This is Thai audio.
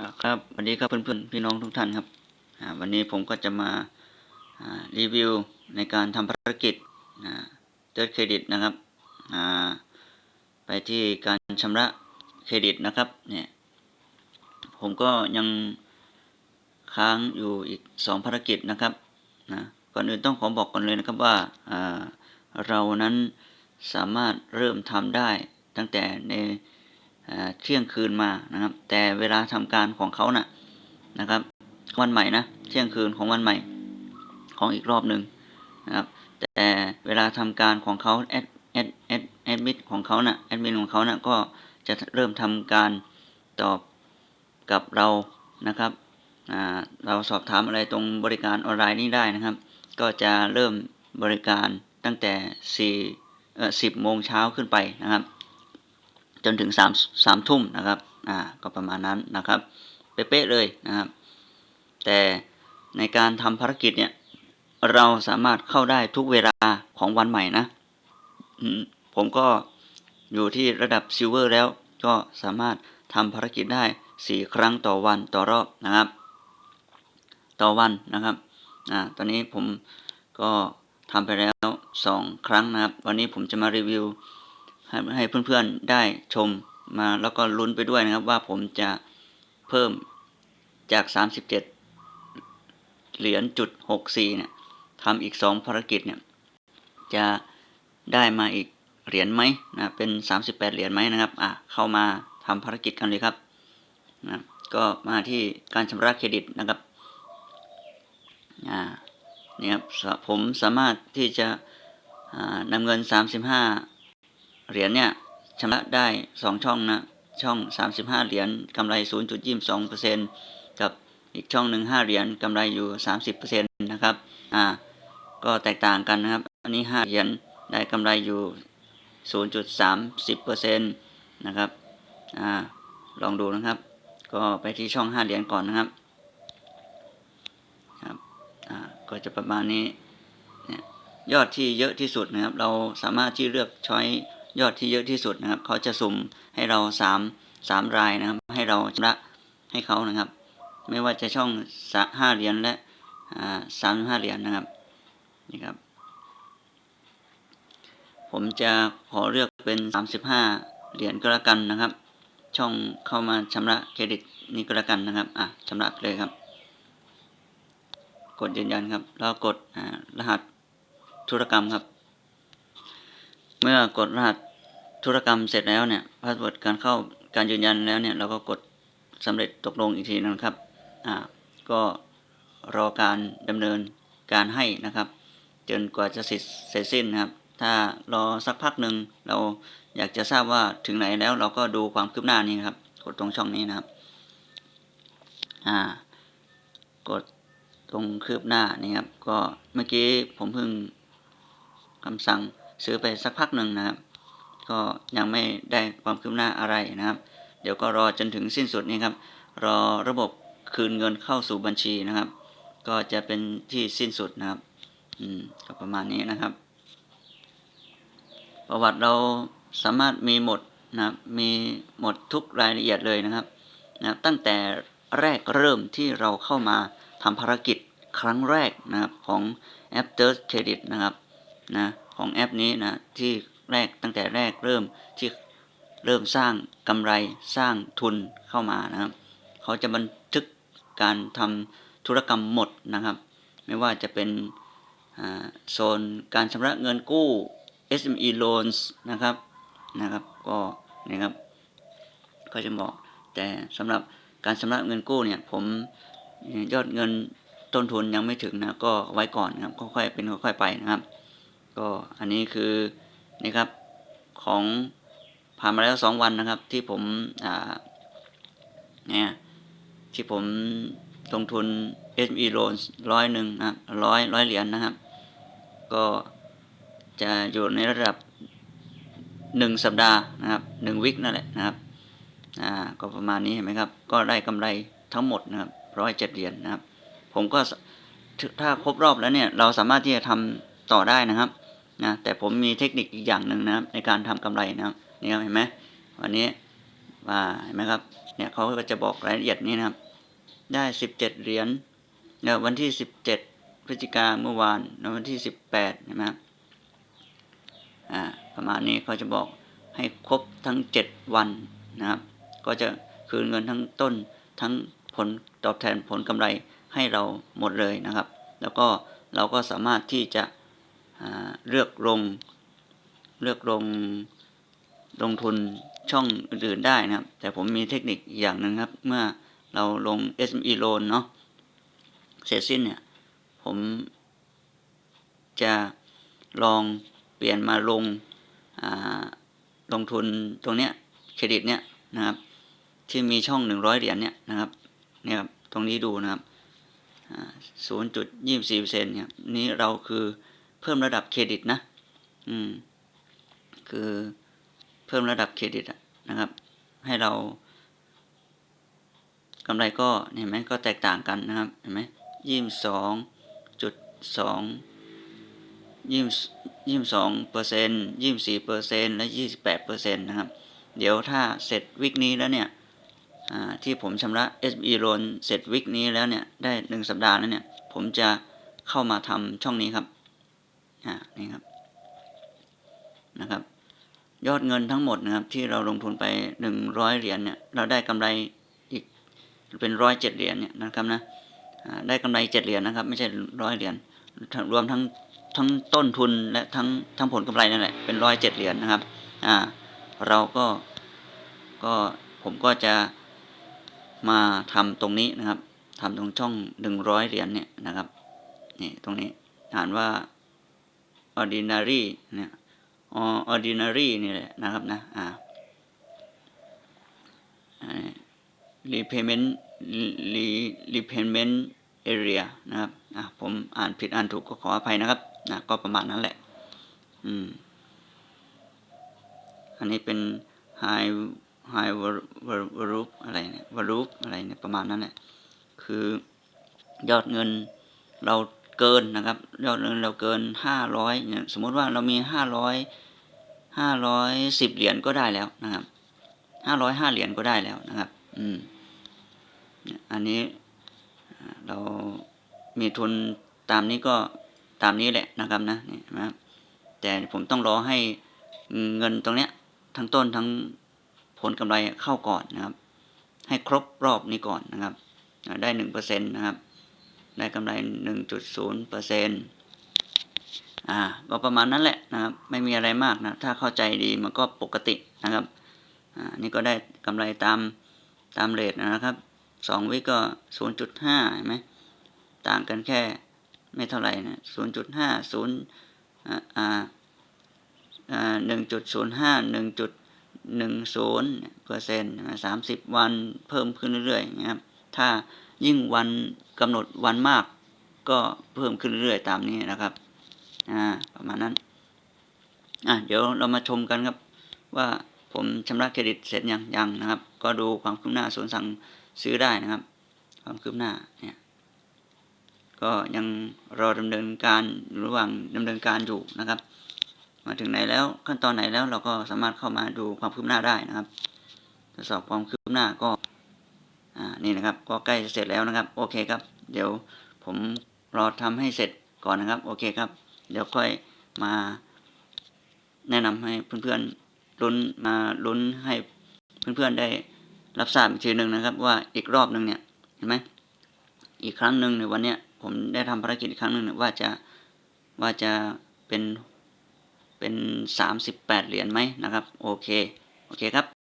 ครับสวัสดีครับเพื่อนๆพี่น้องทุกท่านครับวันนี้ผมก็จะมารีวิวในการทำภารกิจเติร์ดเครดิตนะครับไปที่การชำระเครดิตนะครับเนี่ยผมก็ยังค้างอยู่อีกสองภารกิจนะครับนะก่อนอื่นต้องขอบอกก่อนเลยนะครับว่าเรานั้นสามารถเริ่มทำได้ตั้งแต่ใน เที่ยงคืนมานะครับ แต่เวลาทำการของเขานะ่ะนะครับ วันใหม่นะเที่ยงคืนของวันใหม่ของอีกรอบหนึ่งนะครับ แต่เวลาทำการของเขาแอดแอดแอดแอดมิดของเขานะ่ะแอดมินของเขานะ่ะก็จะเริ่มทำการตอบกับเรานะครับเราสอบถามอะไรตรงบริการออนไลน์นี้ได้นะครับ ก็จะเริ่มบริการตั้งแต่4เอ่อ10โมงเช้าขึ้นไปนะครับ จนถึง3 3ทุ่มนะครับ อ่า ก็ประมาณนั้นนะครับ เป๊ะเลยนะครับ แต่ในการทำภารกิจเนี่ย เราสามารถเข้าได้ทุกเวลาของวันใหม่นะ ผมก็อยู่ที่ระดับซิลเวอร์แล้ว ก็สามารถทำภารกิจได้4ครั้งต่อวันต่อรอบนะครับ ต่อวันนะครับ อ่า ตอนนี้ผมก็ทำไปแล้ว2ครั้งนะครับ วันนี้ผมจะมารีวิว ให้ให้เพื่อนๆได้ชมมาแล้วก็ลุ้นไปด้วยนะครับ ว่าผมจะเพิ่มจาก 37 เหรียญจุด64เนี่ยทำอีก 2 ภารกิจเนี่ยจะได้มาอีกเหรียญไหมนะเป็น 38 เหรียญไหมนะครับอะเข้ามาทำภารกิจกันเลยครับนะก็มาที่การชำระเครดิตนะครับอ่าเนี่ยครับผมสามารถที่จะอ่านำเงิน 35 เหรียญเนี่ยชำระได้ 2 ช่องนะ ช่อง 35 เหรียญกำไร 0.22%กับอีกช่องหนึ่ง5เหรียญกำไรอยู่ 30%นะครับ อ่า ก็แตกต่างกันนะครับ อันนี้ 5 เหรียญได้กำไรอยู่ 0.30%นะครับ อ่า ลองดูนะครับ ก็ไปที่ช่อง 5 เหรียญก่อนนะครับ ครับ อ่า ก็จะประมาณนี้เนี่ยยอดที่เยอะที่สุดนะครับ เราสามารถที่เลือกช้อย ยอดที่เยอะที่สุดนะครับ เขาจะสุ่มให้เราสามสามรายนะครับ ให้เราชำระให้เขานะครับ ไม่ว่าจะช่องห้าเหรียญและสามห้าเหรียญนะครับนี่ครับ ผมจะขอเลือกเป็นสามสิบห้าเหรียญก็แล้วกันนะครับ ช่องเข้ามาชำระเครดิตนี้ก็แล้วกันนะครับอะชำระเลยครับ กดยืนยันครับ แล้วกดรหัสธุรกรรมครับ เมื่อกดรหัสธุรกรรมเสร็จแล้วเนี่ยพาสเวิร์ดการเข้าการยืนยันแล้วเนี่ยเราก็กดสำเร็จตกลงอีกทีนะครับอ่าก็รอการดำเนินการให้นะครับ จนกว่าจะเสร็จเสร็จสิ้นนะครับ ถ้ารอสักพักหนึ่งเราอยากจะทราบว่าถึงไหนแล้วเราก็ดูความคืบหน้านี้ครับ กดตรงช่องนี้นะครับอ่ากดตรงคืบหน้านี่ครับก็เมื่อกี้ผมเพิ่งคำสั่ง ซื้อไปสักพักหนึ่งนะครับ ก็ยังไม่ได้ความคืบหน้าอะไรนะครับ เดี๋ยวก็รอจนถึงสิ้นสุดนี่ครับ รอระบบคืนเงินเข้าสู่บัญชีนะครับ ก็จะเป็นที่สิ้นสุดนะครับ อืมก็ประมาณนี้นะครับ ประวัติเราสามารถมีหมดนะครับ มีหมดทุกรายละเอียดเลยนะครับนะตั้งแต่แรกเริ่มที่เราเข้ามาทำภารกิจครั้งแรกนะครับของแอป Third Credit นะครับนะ ของแอปนี้นะที่แรกตั้งแต่แรกเริ่มที่เริ่มสร้างกำไรสร้างทุนเข้ามานะครับเขาจะบันทึกการทำธุรกรรมหมดนะครับ ไม่ว่าจะเป็นโซนการชำระเงินกู้ SME loans นะครับนะครับก็นี่ครับก็จะบอกแต่สำหรับการชำระเงินกู้เนี่ยผมยอดเงินต้นทุนยังไม่ถึงนะก็ไว้ก่อนนะครับค่อยๆเป็นค่อยๆไปนะครับ ก็อันนี้คือนี่ครับของผ่านมาแล้วสองวันนะครับ ที่ผมอ่าเนี่ยที่ผมลงทุน SME loan ร้อยหนึ่งนะร้อยร้อยเหรียญนนะครับ ก็จะอยู่ในระดับหนึ่งสัปดาห์นะครับหนึ่งวิกนั่นแหละนะครับอ่าก็ประมาณนี้เห็นไหมครับ ก็ได้กำไรทั้งหมดนะครับร้อยเจ็ดเหรียญนนะครับ ผมก็ถ้าครบรอบแล้วเนี่ย เราสามารถที่จะทำ ต่อได้นะครับนะแต่ผมมีเทคนิคอีกอย่างหนึ่งนะครับในการทำกำไรนะครับนี่ครับเห็นไหมวันนี้ว่าเห็นไหมครับเนี่ยเขาก็จะบอกรายละเอียดนี้นะครับ ได้สิบเจ็ดเหรียญเนี่ยวันที่สิบเจ็ดพฤศจิกาเมื่อวานแล้ววันที่สิบแปดเห็นไหมครับอ่าประมาณนี้เขาจะบอกให้ครบทั้งเจ็ดวันนะครับ ก็จะคืนเงินทั้งต้นทั้งผลตอบแทนผลกำไรให้เราหมดเลยนะครับ แล้วก็เราก็สามารถที่จะ เลือกลงเลือกลงลงทุนช่องอื่นๆได้นะครับ แต่ผมมีเทคนิคอย่างหนึ่งครับ เมื่อเราลง SME loan เนาะเสร็จสิ้นเนี่ย ผมจะลองเปลี่ยนมาลงลงทุนตรงเนี้ยเครดิตเนี้ยนะครับ ที่มีช่องหนึ่งร้อยเหรียญเนี่ยนะครับเนี่ยครับตรงนี้ดูนะครับศูนย์จุดยี่สี่เปอร์เซ็นต์เนี่ยนี้เราคือ เพิ่มระดับเครดิตนะ อืม คือเพิ่มระดับเครดิตนะครับ ให้เรากำไรก็เห็นไหมก็แตกต่างกันนะครับ เห็นไหมยี่สองจุดสองยี่ยี่สองเปอร์เซ็นต์ยี่สี่เปอร์เซ็นต์และยี่สิบแปดเปอร์เซ็นต์นะครับ เดี๋ยวถ้าเสร็จวิกนี้แล้วเนี่ยอ่าที่ผมชำระ SBE loan เสร็จวิกนี้แล้วเนี่ย ได้หนึ่งสัปดาห์แล้วเนี่ย ผมจะเข้ามาทำช่องนี้ครับ อ่านี่ครับนะครับ ยอดเงินทั้งหมดนะครับ ที่เราลงทุนไปหนึ่งร้อยเหรียญเนี่ย เราได้กำไรอีกเป็นร้อยเจ็ดเหรียญเนี่ยนะครับนะได้กำไรเจ็ดเหรียญนะครับ ไม่ใช่ร้อยเหรียญรวมทั้งทั้งต้นทุนและทั้งทั้งผลกำไรนั่นแหละเป็นร้อยเจ็ดเหรียญนะครับ อ่า เราก็ก็ผมก็จะมาทำตรงนี้นะครับทำตรงช่องหนึ่งร้อยเหรียญเนี่ยนะครับ นี่ตรงนี้อ่านว่า ordinary เนี่ย ordinary นี่แหละนะครับนะอ่า repayment repayment area นะครับอะผมอ่านผิดอ่านถูกก็ขออภัยนะครับนะก็ประมาณนั้นแหละ อืม อันนี้เป็น high high value อะไรเนี่ย value อะไรเนี่ยประมาณนั้นแหละ คือยอดเงินเรา เกินนะครับยอดเงินเราเกินห้าร้อยเนี่ยสมมติว่าเรามีห้าร้อยห้าร้อยสิบเหรียญก็ได้แล้วนะครับห้าร้อยห้าเหรียญก็ได้แล้วนะครับ อืมอันนี้เรามีทุนตามนี้ก็ตามนี้แหละนะครับนะนี่นะครับแต่ผมต้องรอให้เงินตรงเนี้ยทั้งต้นทั้งผลกำไรเข้าก่อนนะครับ ให้ครบรอบนี้ก่อนนะครับ ได้หนึ่งเปอร์เซ็นต์นะครับ ได้กำไรหนึ่งจุดศูนย์เปอร์เซ็นต์อ่าก็ประมาณนั้นแหละนะครับ ไม่มีอะไรมากนะ ถ้าเข้าใจดีมันก็ปกตินะครับ อ่า นี่ก็ได้กำไรตามตามเรทนะครับสองวิก็ศูนย์จุดห้าเห็นไหมต่างกันแค่ไม่เท่าไหร่นะศูนย์จุดห้าศูนย์อ่าอ่าหนึ่งจุดศูนย์ห้าหนึ่งจุดหนึ่งศูนย์เปอร์เซ็นต์สามสิบวันเพิ่มขึ้นเรื่อยๆนะครับ ถ้า ยิ่งวันกำหนดวันมากก็เพิ่มขึ้นเรื่อยๆตามนี้นะครับอ่าประมาณนั้นอะเดี๋ยวเรามาชมกันครับ ว่าผมชำระเครดิตเสร็จยังยังนะครับ ก็ดูความคืบหน้าส่วนสั่งซื้อได้นะครับ ความคืบหน้าเนี่ยก็ยังรอดำเนินการระหว่างดำเนินการอยู่นะครับ มาถึงไหนแล้วขั้นตอนไหนแล้วเราก็สามารถเข้ามาดูความคืบหน้าได้นะครับทดสอบความคืบหน้าก็ อ่านี่นะครับก็ใกล้จะเสร็จแล้วนะครับ โอเคครับ เดี๋ยวผมรอทำให้เสร็จก่อนนะครับ โอเคครับ เดี๋ยวค่อยมาแนะนำให้เพื่อนๆลุ้นมาลุ้นให้เพื่อนๆได้รับทราบอีกทีหนึ่งนะครับ ว่าอีกรอบหนึ่งเนี่ยเห็นไหมอีกครั้งหนึ่งในวันเนี้ยผมได้ทำภารกิจอีกครั้งหนึ่งว่าจะว่าจะเป็นเป็นสามสิบแปดเหรียญไหมนะครับ โอเค โอเคครับ